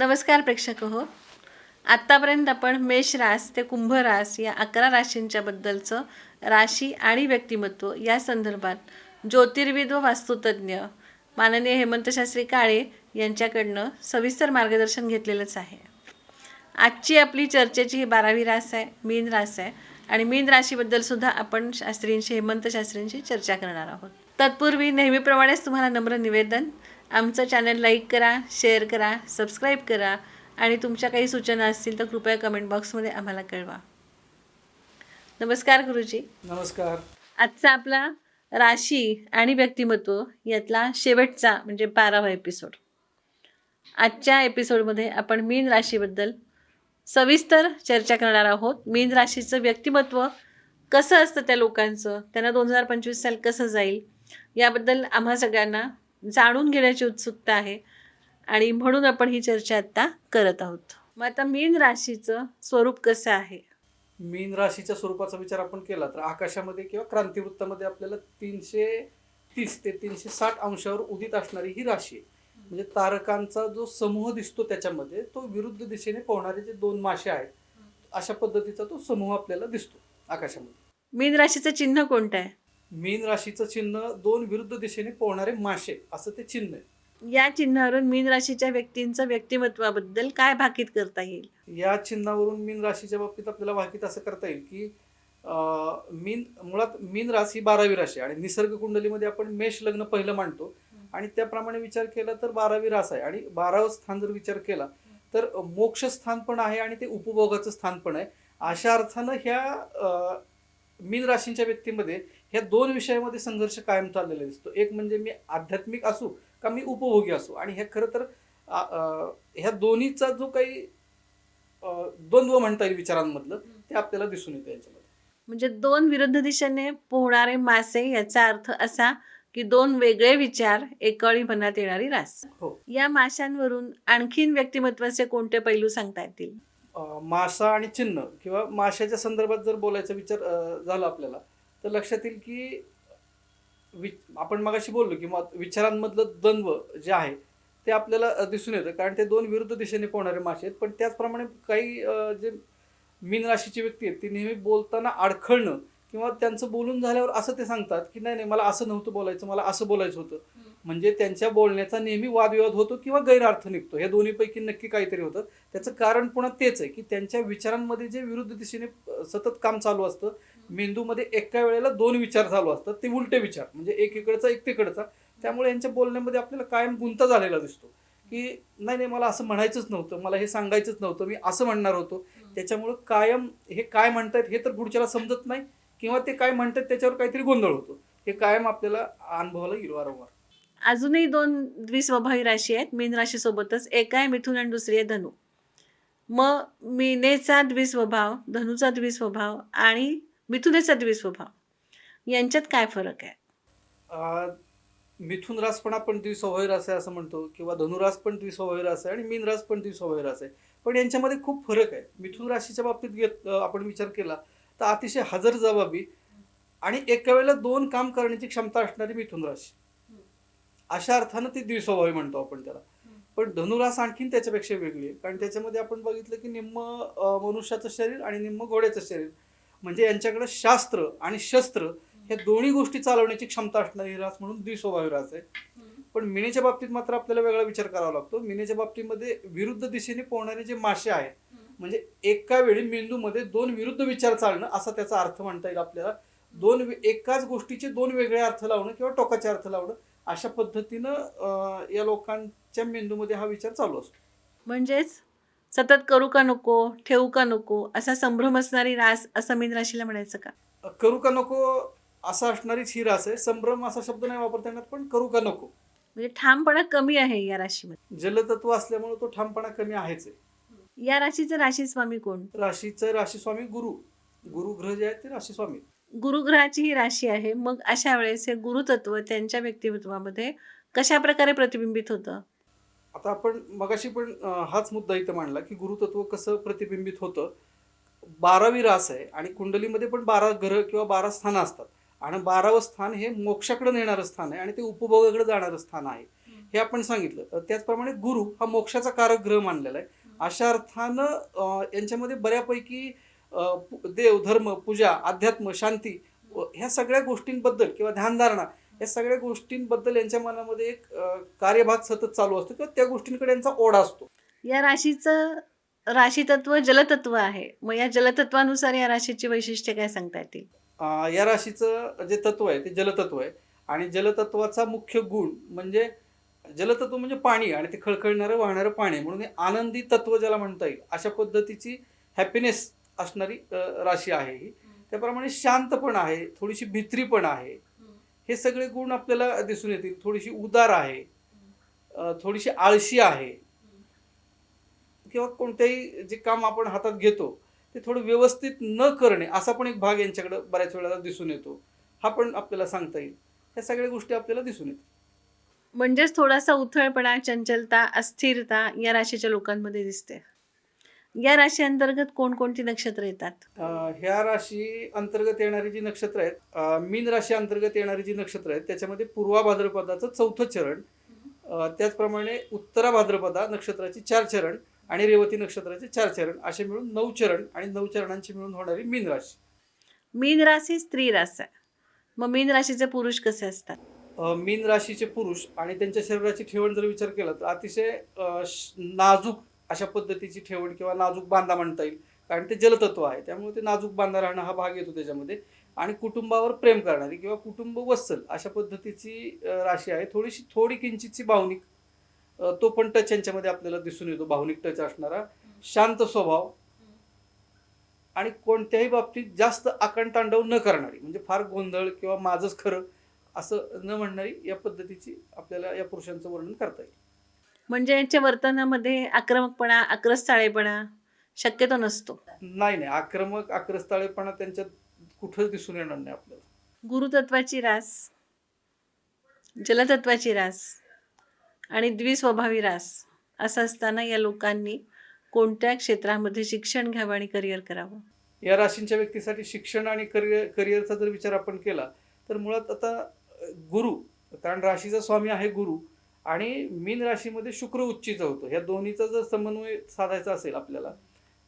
नमस्कार प्रेक्षक हो. आत्तापर्यंत आपण मेष रास ते कुंभ रास या अकरा राशींच्याबद्दलचं राशी आणि व्यक्तिमत्व या संदर्भात ज्योतिर्विद व वास्तुतज्ञ माननीय हेमंतशास्त्री काळे यांच्याकडनं सविस्तर मार्गदर्शन घेतलेलंच आहे. आजची आपली चर्चेची ही बारावी रास आहे मीन रास आहे आणि मीन राशीबद्दल सुद्धा आपण शास्त्रींशी हेमंत शास्त्रींशी चर्चा करणार आहोत. तत्पूर्वी नेहमीप्रमाणेच तुम्हाला नम्र निवेदन आमचं चॅनल लाईक करा शेअर करा सबस्क्राईब करा. आणि तुमच्या काही सूचना असतील तर कृपया कमेंट बॉक्समध्ये आम्हाला कळवा. नमस्कार गुरुजी. नमस्कार. आजचा आपला राशी आणि व्यक्तिमत्व यातला शेवटचा म्हणजे बारावा एपिसोड आजच्या एपिसोडमध्ये आपण मीन राशीबद्दल सविस्तर चर्चा करणार आहोत. मीन राशीचं व्यक्तिमत्व कसं असतं त्या लोकांचं? त्यांना दोन हजार पंचवीस साल कसं जाईल? याबद्दल आम्हा सगळ्यांना जाणून घेण्याची उत्सुकता आहे. आणि म्हणून आपण ही चर्चा आत्ता करत आहोत. मग आता मीन राशीचं स्वरूप कसं आहे? मीन राशीच्या स्वरूपाचा विचार आपण केला तर आकाशामध्ये किंवा क्रांतिवृत्तामध्ये आपल्याला तीनशे तीस ते तीनशे साठ अंशावर उदित असणारी ही राशी आहे. म्हणजे तारकांचा जो समूह दिसतो त्याच्यामध्ये तो विरुद्ध दिशेने पोहणारे जे दोन मासे आहेत अशा पद्धतीचा तो समूह आपल्याला दिसतो आकाशामध्ये. मीन राशीचं चिन्ह कोणतं आहे? मीन राशीचं चिन्ह दोन विरुद्ध दिशेने पोहणारे मासे असं ते चिन्ह आहे. या चिन्हावरून मीन राशीच्या व्यक्तींचं व्यक्तिमत्वाबद्दल काय भाकीत करता येईल? या चिन्हावरून मीन राशीच्या बाबतीत आपल्याला वाकीत असं करता येईल की अं, मीन मुळात मीन रास ही बारावी राशी आहे आणि निसर्ग कुंडलीमध्ये आपण मेष लग्न पहिलं मांडतो. आणि त्याप्रमाणे विचार केला तर बारावी रास आहे. आणि बारावं स्थान जर विचार केला तर मोक्ष स्थान पण आहे आणि ते उपभोगाचं स्थान पण आहे. अशा अर्थानं ह्या अं, मीन राशींच्या व्यक्तीमध्ये ह्या दोन विषयामध्ये संघर्ष कायम चाललेला दिसतो. एक म्हणजे मी आध्यात्मिक असू का मी उपभोगी असू. आणि हे खरं तर ह्या दोन्हीचा जो काही द्वंद्व म्हणता येईल विचारांमधलं ते आपल्याला दिसून येतं याच्यामध्ये. म्हणजे दोन विरुद्ध दिशेने पोहणारे मासे याचा अर्थ असा की दोन वेगळे विचार एकाळी मनात येणारी रास. हो. या माशांवरून आणखीन व्यक्तिमत्वाचे कोणते पैलू सांगता येतील? मासा आणि चिन्ह किंवा माशाच्या संदर्भात जर बोलायचा विचार झाला आपल्याला तर लक्षात येईल की वि आपण मगाशी बोललो की मग विचारांमधलं द्वंद्व जे आहे ते आपल्याला दिसून येतं. कारण ते दोन विरुद्ध दिशेने पोहणारे मासे आहेत. पण त्याचप्रमाणे काही जे मीन राशीची व्यक्ती आहेत ती नेहमी बोलताना अडखळणं किंवा त्यांचं बोलून झाल्यावर असं ते सांगतात की नाही नाही मला असं नव्हतं बोलायचं मला असं बोलायचं होतं. म्हणजे त्यांच्या बोलण्याचा नेहमी वादविवाद होतो किंवा गैरअर्थ निघतो. हे दोन्हीपैकी नक्की काहीतरी होतं. त्याचं कारण पुन्हा तेच आहे की त्यांच्या विचारांमध्ये जे विरुद्ध दिशेने सतत काम चालू असतं मेंदूमध्ये एका वेळेला दोन विचार चालू असतात. ते उलटे विचार म्हणजे एक इकडचा एक तिकडचा. त्यामुळे यांच्या बोलण्यामध्ये आपल्याला कायम गुंता झालेला दिसतो. की नाही नाही मला असं म्हणायचंच नव्हतं मला हे सांगायचंच नव्हतं मी असं म्हणणार होतो. त्याच्यामुळं कायम हे काय म्हणतात हे तर पुढच्याला समजत नाही किंवा ते काय म्हणतात त्याच्यावर काहीतरी गोंधळ होतो. हे कायम आपल्याला अनुभवाला येईल वारंवार अजूनही दोन द्विस्वभावी राशी आहेत मीन राशीसोबतच. एक आहे मिथुन आणि दुसरी आहे धनु. मग मीनेचा द्विस्वभाव धनुचा द्विस्वभाव आणि मिथुनेचा द्विस्वभाव. यांच्यात काय फरक आहे? मिथुन रास पण आपण द्विस्वभावी रास आहे असं म्हणतो किंवा धनुरास पण द्विस्वभावी रास आहे आणि मीन रास पण द्विस्वभावी रास आहे. पण यांच्यामध्ये खूप फरक आहे. मिथुन राशीच्या बाबतीत घेत आपण विचार केला तर अतिशय हजर जबाबी आणि एका वेळेला दोन काम करण्याची क्षमता असणारी मिथुन राशी. अशा अर्थानं ती द्विस्वभावी म्हणतो आपण त्याला. पण धनुरास आणखीन त्याच्यापेक्षा वेगळी आहे. कारण त्याच्यामध्ये आपण बघितलं की निम्म मनुष्याचं शरीर आणि निम्म घोड्याचं शरीर म्हणजे यांच्याकडे शास्त्र आणि शस्त्र ह्या दोन्ही गोष्टी चालवण्याची क्षमता असणारी रास म्हणून द्विस्वभावी रास आहे. पण मिनेच्या बाबतीत मात्र आपल्याला वेगळा विचार करावा लागतो. मिनेच्या बाबतीमध्ये विरुद्ध दिशेने पोहणारे जे मासे आहेत म्हणजे एका वेळी मेंदूमध्ये दोन विरुद्ध विचार चालणं असा त्याचा अर्थ म्हणता येईल आपल्याला. दोन एकाच गोष्टीचे दोन वेगळे अर्थ लावणं किंवा टोकाचे अर्थ लावणं अशा पद्धतीनं या लोकांच्या मेंदूमध्ये हा विचार चालू असतो. म्हणजेच सतत करू का नको ठेवू का नको असा संभ्रम असणारी रास असं मीन राशीला म्हणायचं का? करू का नको असा असणारीच ही रास आहे. संभ्रम असा शब्द नाही वापरता येणार पण करू का नको. म्हणजे ठामपणा कमी आहे या राशीमध्ये. जलतत्व असल्यामुळे तो ठामपणा कमी आहेच आहे. या राशीचं राशी स्वामी कोण? राशीचं राशीस्वामी गुरु. गुरु ग्रह जे आहेत ते राशीस्वामी आहेत. गुरुग्रहाची ही राशी आहे. मग अशा वेळेस हे गुरुतत्व त्यांच्या व्यक्तिमत्वामध्ये कशा प्रकारे प्रतिबिंबित होतं? आता आपण मगाशी पण हाच मुद्दा इथं मांडला की गुरुतत्व कसं प्रतिबिंबित होतं. बारावी रास आहे आणि कुंडलीमध्ये पण बारा ग्रह किंवा बारा स्थानं असतात. आणि बारावं स्थान हे मोक्षाकडे नेणारं स्थान आहे आणि ते उपभोगाकडे जाणारं स्थान आहे. हे आपण सांगितलं. त्याचप्रमाणे गुरु हा मोक्षाचा कारक ग्रह मानलेला आहे. अशा अर्थानं यांच्यामध्ये बऱ्यापैकी देव धर्म पूजा अध्यात्म शांती ह्या सगळ्या गोष्टींबद्दल किंवा ध्यानधारणा या सगळ्या गोष्टींबद्दल यांच्या मनामध्ये एक कार्यभाग सतत चालू असतो किंवा त्या गोष्टींकडे यांचा ओढा असतो. या राशीचं राशीतत्व जलतत्व आहे. मग या जलतत्वानुसार या राशीची वैशिष्ट्ये काय सांगता येतील? या राशीचं जे तत्व आहे ते जलतत्व आहे. आणि जलतत्वाचा मुख्य गुण म्हणजे जलतत्व म्हणजे पाणी आणि ते खळखळणारं वाहणारं पाणी म्हणून आनंदी तत्व ज्याला म्हणता येईल अशा पद्धतीची हॅपीनेस असणारी राशी आहे ही. त्याप्रमाणे शांत पण आहे थोडीशी भित्री पण आहे. हे सगळे गुण आपल्याला दिसून येतील. थोडीशी उदार आहे. थोडीशी आळशी आहे. किंवा कोणतेही जे काम आपण हातात घेतो ते थोडं व्यवस्थित न करणे असा पण एक भाग यांच्याकडे बऱ्याच वेळेला दिसून येतो. हा पण आपल्याला सांगता येईल. ह्या सगळ्या गोष्टी आपल्याला दिसून येतील. म्हणजेच थोडासा उथळपणा चंचलता अस्थिरता या राशीच्या लोकांमध्ये दिसते. या राशी अंतर्गत कोणकोणती नक्षत्र येतात? अं, ह्या राशी अंतर्गत येणारी जी नक्षत्र आहेत अं, मीन राशी अंतर्गत येणारी जी नक्षत्र आहेत त्याच्यामध्ये पूर्वा भाद्रपदाचं चौथं चरण अं, त्याचप्रमाणे उत्तरा भाद्रपदा नक्षत्राची चार चरण आणि रेवती नक्षत्राचे चार चरण असे मिळून नऊ चरण आणि नऊ चरणांची मिळून होणारी मीन राशी. मीन राशी स्त्री रास आहे मग मीन राशीचे पुरुष कसे असतात? अ, मीन राशीचे पुरुष आणि त्यांच्या शरीराची ठेवण जर विचार केला तर अतिशय अ, श- नाजूक अशा पद्धतीची ठेवण किंवा नाजूक बांधा म्हणता येईल. कारण ते जलतत्व आहे. त्यामुळे ते नाजूक बांधा राहणं हा भाग येतो त्याच्यामध्ये. आणि कुटुंबावर प्रेम करणारी किंवा कुटुंब वत्सल अशा पद्धतीची राशी आहे. थोडीशी थोडी किंचितची भावनिक तो पण टच यांच्यामध्ये आपल्याला दिसून येतो. भावनिक टच असणारा शांत स्वभाव आणि कोणत्याही बाबतीत जास्त आकणतांडव न करणारी म्हणजे फार गोंधळ किंवा माझंच खरं असं न म्हणणारी या पद्धतीची आपल्याला या पुरुषांचं वर्णन करता येईल. म्हणजे यांच्या वर्तनामध्ये आक्रमकपणा आक्रस्ताळेपणा शक्यतो नसतो. नाही नाही. आक्रमक आक्रस्ताळेपणा त्यांच्यात कुठंच दिसून येणार नाही आपल्याला. गुरुतत्वाची रास जलतत्वाची रास आणि द्विस्वभावी रास असं असताना या लोकांनी कोणत्या क्षेत्रामध्ये शिक्षण घ्यावं आणि करिअर करावं? या राशींच्या व्यक्तीसाठी शिक्षण आणि करिअर करिअरचा जर विचार आपण केला तर मुळात आता गुरु कारण राशीचा स्वामी आहे गुरु आणि मीन राशीमध्ये शुक्र उच्चीचा होतो. ह्या दोन्हीचा जर समन्वय साधायचा असेल आपल्याला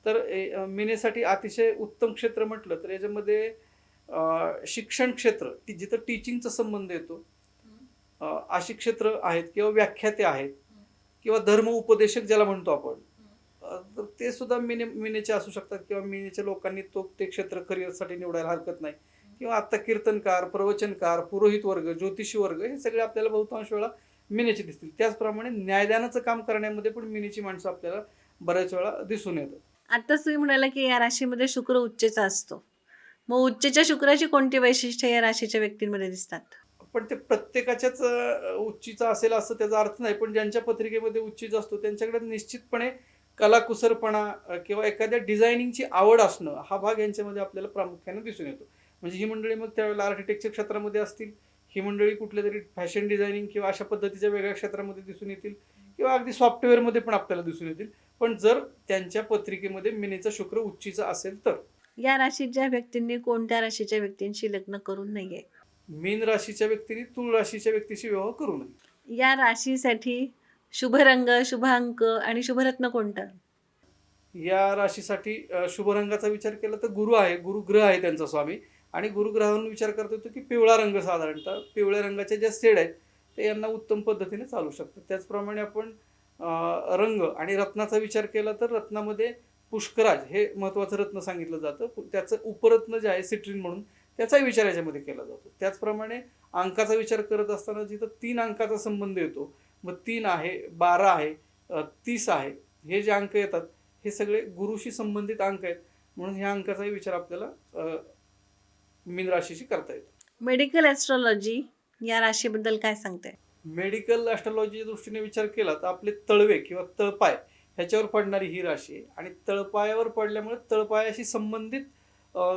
तर मिनेसाठी अतिशय उत्तम क्षेत्र म्हटलं तर याच्यामध्ये शिक्षण क्षेत्र जिथं टीचिंगचा संबंध येतो अशी क्षेत्र आहेत किंवा व्याख्याते आहेत किंवा धर्म उपदेशक ज्याला म्हणतो आपण तर ते सुद्धा मिने मिनेचे असू शकतात किंवा मिनेच्या लोकांनी तो ते क्षेत्र करिअरसाठी निवडायला हरकत नाही. किंवा आत्ता कीर्तनकार प्रवचनकार पुरोहित वर्ग ज्योतिषी वर्ग हे सगळे आपल्याला बहुतांश वेळा मिनेचे दिसतील. त्याचप्रमाणे न्यायदानाचं काम करण्यामध्ये पण मिनेची माणसं आपल्याला बऱ्याच वेळा दिसून येतात. आत्ताच तुम्ही म्हणाला की या राशीमध्ये शुक्र उच्चेचा असतो. मग उच्चेच्या शुक्राची कोणती वैशिष्ट्ये या राशीच्या व्यक्तींमध्ये दिसतात? पण ते प्रत्येकाच्याच उच्चीचा असेल असं त्याचा अर्थ नाही. पण ज्यांच्या पत्रिकेमध्ये उच्चीच असतो त्यांच्याकडे निश्चितपणे कलाकुसरपणा किंवा एखाद्या डिझायनिंगची आवड असणं हा भाग यांच्यामध्ये आपल्याला प्रामुख्याने दिसून येतो. म्हणजे ही मंडळी मग त्यावेळेला आर्किटेक्चर क्षेत्रामध्ये असतील ही मंडळी कुठल्या तरी फॅशन डिझायनिंग किंवा अशा पद्धतीच्या वेगळ्या क्षेत्रामध्ये दिसून येतील किंवा अगदी सॉफ्टवेअरमध्ये पण आपल्याला दिसून येतील. पण जर त्यांच्या पत्रिकेमध्ये मिनेचा शुक्र उच्चीचा असेल तर? या राशीच्या व्यक्तींनी कोणत्या राशीच्या व्यक्तींशी लग्न करू नये मीन राशीच्या व्यक्तीने तुळ राशीच्या व्यक्तीशी विवाह करू नये. या राशीसाठी शुभ रंग शुभ अंक आणि शुभरत्न कोणतं? या राशीसाठी शुभ रंगाचा विचार केला तर गुरु आहे गुरुग्रह आहे त्यांचा स्वामी. आणि गुरुग्रहावरून विचार करत होतो की पिवळा रंग साधारणतः पिवळ्या रंगाच्या ज्या सेड आहेत ते यांना उत्तम पद्धतीने चालू शकतात. त्याचप्रमाणे आपण रंग आणि रत्नाचा विचार केला तर रत्नामध्ये पुष्कराज हे महत्त्वाचं रत्न सांगितलं जातं. त्याचं उपरत्न जे आहे सिट्रिन म्हणून त्याचाही विचार याच्यामध्ये केला जातो. त्याचप्रमाणे अंकाचा विचार करत असताना जिथं तीन अंकाचा संबंध येतो मग तीन आहे बारा आहे तीस आहे हे जे अंक येतात हे सगळे गुरुशी संबंधित अंक आहेत. म्हणून ह्या अंकाचाही विचार आपल्याला मीन राशीशी करता येतो. मेडिकल ॲस्ट्रॉलॉजी या राशीबद्दल काय सांगते मेडिकल ॲस्ट्रॉलॉजीच्या दृष्टीने विचार केला तर आपले तळवे किंवा तळपाय ह्याच्यावर पडणारी ही राशी आहे. आणि तळपायावर पडल्यामुळे तळपायाशी संबंधित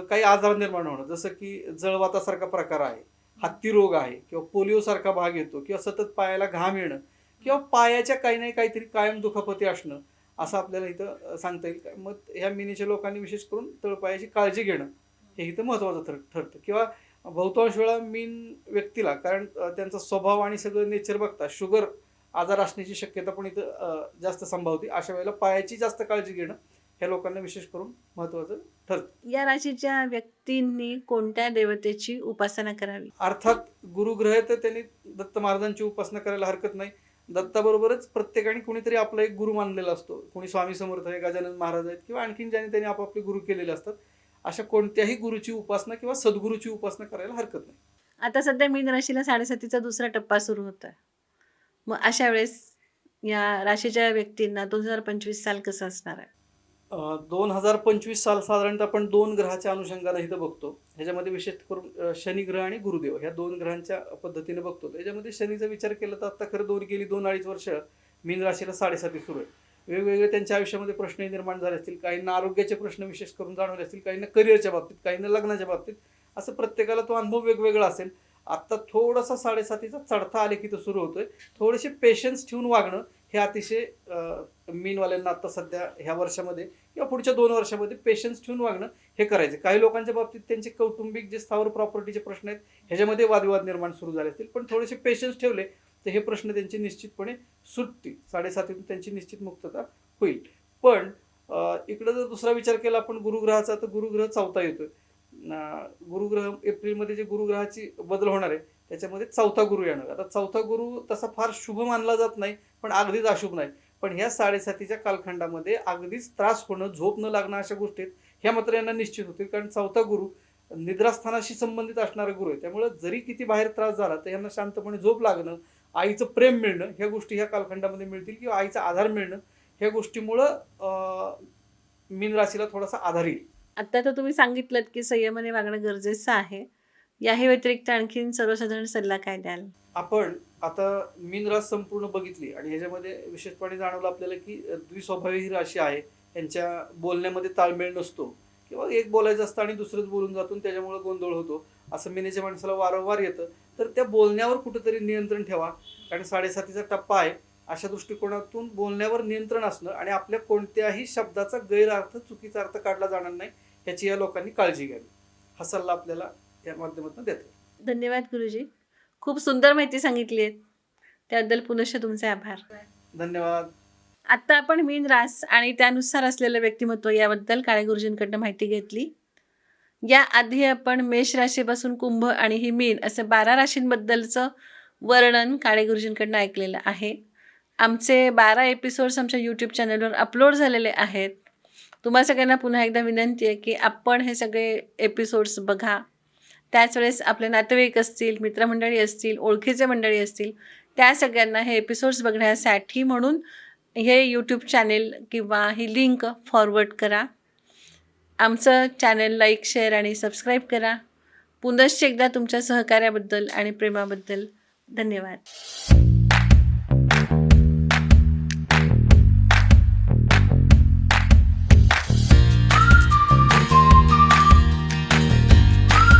काही आजार निर्माण होणं जसं की जळवातासारखा प्रकार आहे हत्ती रोग आहे किंवा पोलिओसारखा भाग येतो किंवा सतत पायाला घाम येणं किंवा पायाच्या काही नाही काहीतरी कायम दुखापती असणं असं आपल्याला इथं सांगता येईल. मग ह्या मिनीच्या लोकांनी विशेष करून तळपायाची काळजी घेणं. हे इथं महत्त्वाचं ठर ठरतं. किंवा बहुतांश वेळा मीन व्यक्तीला कारण त्यांचा स्वभाव आणि सगळं नेचर बघता शुगर आजार असण्याची शक्यता पण इथं जास्त संभावते. अशा वेळेला पायाची जास्त काळजी घेणं ह्या लोकांना विशेष करून महत्त्वाचं ठरतं. या राशीच्या व्यक्तींनी कोणत्या देवतेची उपासना करावी? अर्थात गुरुग्रह तर त्यांनी दत्त महाराजांची उपासना करायला हरकत नाही. दत्ताबरोबरच प्रत्येकाने कुणीतरी आपला एक गुरु मानलेला असतो. कोणी स्वामी समर्थ आहे गजानन महाराज आहेत किंवा आणखीन ज्याने त्यांनी आपापले गुरु केलेले असतात. अशा कोणत्याही गुरुची उपासना किंवा सद्गुरूची उपासना करायला हरकत नाही. आता सध्या मीन राशीला साडेसातीचा दुसरा टप्पा सुरू होत आहे मग अशा वेळेस या राशीच्या व्यक्तींना दोन हजार पंचवीस साल कसं असणार आहे? दोन हजार पंचवीस साल साधारणतः आपण दोन ग्रहाच्या अनुषंगाने इथं बघतो. ह्याच्यामध्ये विशेष करून अ, शनी ग्रह आणि गुरुदेव ह्या दोन ग्रहांच्या पद्धतीने बघतो. त्याच्यामध्ये शनीचा विचार केला तर आता खरं दोन गेली दोन अडीच वर्ष मीन राशीला साडेसाती सुरू आहे. वेगवेगळे त्यांच्या आयुष्यामध्ये प्रश्न निर्माण झाले असतील काहींना आरोग्याचे प्रश्न विशेष करून जाणवले असतील काहींना करिअरच्या बाबतीत काहींना लग्नाच्या बाबतीत. असं प्रत्येकाला तो अनुभव वेगवेगळा असेल. आता थोडासा साडेसातीचा चढता आले की तो सुरू होतोय. थोडेसे पेशन्स ठेवून वागणं हे अतिशय मीनवाल्यांना आता सध्या ह्या वर्षामध्ये किंवा पुढच्या दोन वर्षामध्ये पेशन्स ठेवून वागणं हे करायचं. काही लोकांच्या बाबतीत त्यांचे कौटुंबिक जे स्थावर प्रॉपर्टीचे प्रश्न आहेत ह्याच्यामध्ये वादविवाद निर्माण सुरू झाले असतील. पण थोडेसे पेशन्स ठेवले तर हे प्रश्न त्यांचे निश्चितपणे सुटतील. साडेसातीतून त्यांची निश्चित मुक्तता होईल. पण इकडं जर दुसरा विचार केला आपण गुरुग्रहाचा तर गुरुग्रह चौथा येतोय. गुरुग्रह एप्रिलमध्ये जे गुरुग्रहाची बदल होणार आहे त्याच्यामध्ये चौथा गुरु येणार. आता चौथा गुरु तसा फार शुभ मानला जात नाही पण अगदीच अशुभ नाही. पण ह्या साडेसातीच्या कालखंडामध्ये अगदीच त्रास होणं झोप न लागणं अशा गोष्टी आहेत ह्या मात्र यांना निश्चित होतील. कारण चौथा गुरु निद्रास्थानाशी संबंधित असणारा गुरु आहे. त्यामुळे जरी किती बाहेर त्रास झाला तर यांना शांतपणे झोप लागणं आईचं प्रेम मिळणं ह्या गोष्टी ह्या कालखंडामध्ये मिळतील किंवा आईचा आधार मिळणं ह्या गोष्टीमुळं मीन राशीला थोडासा आधार येईल. आता तर तुम्ही सांगितलं की संयमाने वागणं गरजेचं आहे. याही व्यतिरिक्त आणखीन सर्वसाधारण सल्ला काय द्याल? आपण आता मीन रास संपूर्ण बघितली आणि ह्याच्यामध्ये विशेषपणे जाणवलं आपल्याला की द्विस्वभावी ही राशी आहे. यांच्या बोलण्यामध्ये ताळमेळ नसतो. किंवा एक बोलायचं असतं आणि दुसरंच बोलून जातो त्याच्यामुळे गोंधळ होतो. असं मिनेच्या माणसाला वारंवार येतं. तर त्या बोलण्यावर कुठेतरी नियंत्रण ठेवा. कारण साडेसातीचा टप्पा आहे. अशा दृष्टिकोनातून बोलण्यावर नियंत्रण असणं आणि आपल्या कोणत्याही शब्दाचा गैरअर्थ चुकीचा अर्थ काढला जाणार नाही ह्याची या लोकांनी काळजी घ्यावी. हा सल्ला आपल्याला या माध्यमातून देतो धन्यवाद गुरुजी. खूप सुंदर माहिती सांगितली आहे. त्याबद्दल पुनश्च तुमचे आभार. धन्यवाद. आत्ता आपण मीन रास आणि त्यानुसार असलेलं व्यक्तिमत्व याबद्दल काळे गुरुजींकडनं माहिती घेतली. या आधी आपण मेष राशीपासून कुंभ आणि ही मीन असं बारा राशींबद्दलचं वर्णन काळे गुरुजींकडनं ऐकलेलं आहे. आमचे बारा एपिसोड्स आमच्या यूट्यूब चॅनलवर अपलोड झालेले आहेत. तुम्हा सगळ्यांना पुन्हा एकदा विनंती आहे की आपण हे सगळे एपिसोड्स बघा. त्याच वेळेस आपले नातेवाईक असतील मित्रमंडळी असतील ओळखीचे मंडळी असतील त्या सगळ्यांना हे एपिसोड्स बघण्यासाठी म्हणून हे यूट्यूब चॅनेल किंवा ही लिंक फॉरवर्ड करा. आमचं चॅनेल लाईक शेअर आणि सबस्क्राईब करा. पुनश्च एकदा तुमच्या सहकार्याबद्दल आणि प्रेमाबद्दल धन्यवाद.